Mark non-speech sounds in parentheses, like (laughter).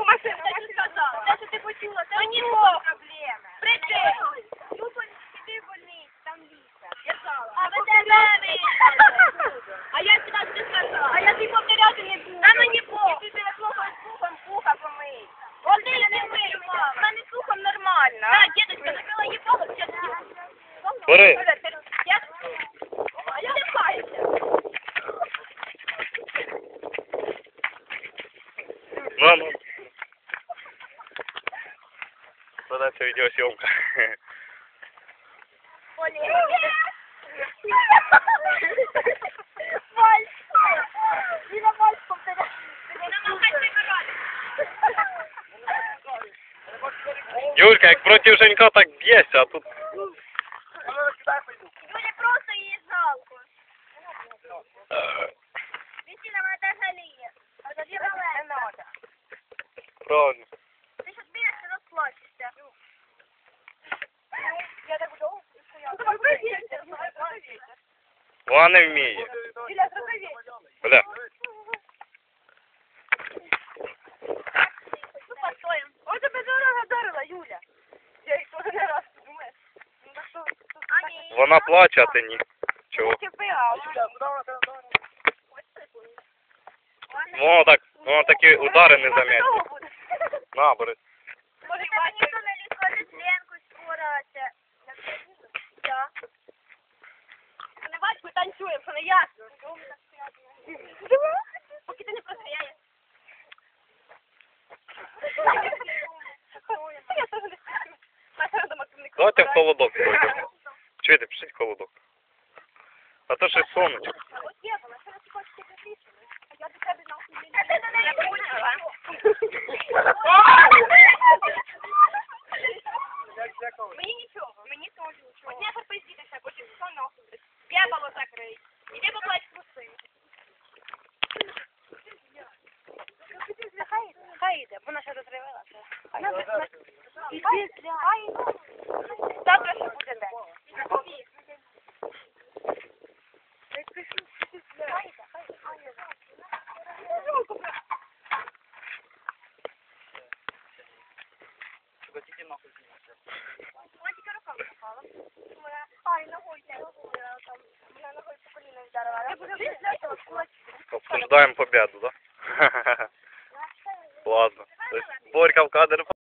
у машину. Те, що сказала. Те, що ти почула, це Мені не похуй. проблема. Прийди. Ну, іди в больницю, там Ліса. Я знала. А ви тебе А я сюди не сказала. А я тобі повторяти не буду. Та мені похуй. Ти тебе плохо з пухом пуха помий. Один не вийшов. У мене з пухом нормально. Так, дідуська, накрила їбало, зараз Бери. Я... Ліна вальс повторяє. Юлька, як проти Женька, так б'єшся, а тут... Юлі просто її жалко. Вісіна, вона теж жаліє. А тоді галена. Правильно. Вона не вміє. Біля зробиві. Бля. Ну, постоїм. Ой, тебе дорога дарила, Юля. Я їх теж не раз думаю. Ну, так що... А, ні. Вона плаче, а ти ні. Чого? ЧПА. Воно так, воно такі удари не зам'ять. На, бери. Може, танцюємо, що не ясно. Поки ти не прозрієш. Я теж не хочу. Маша дома тут не Давайте в холодок пойдемо. Чуєте, пишіть в холодок. А то ще сонечко. От є вона, що ти хочеш ти приписаний? А я до тебе нахуй не А ти до неї хай йде, вона ще розривалася. Завтра ще буде день. Вона тільки руками попала. Вона, ай, ногою тягнула там. Вона ногою по коліну вдарила. Я буду для того кулачки. Обсуждаємо победу, да? (laughs) Ладно. То есть Борька в кадр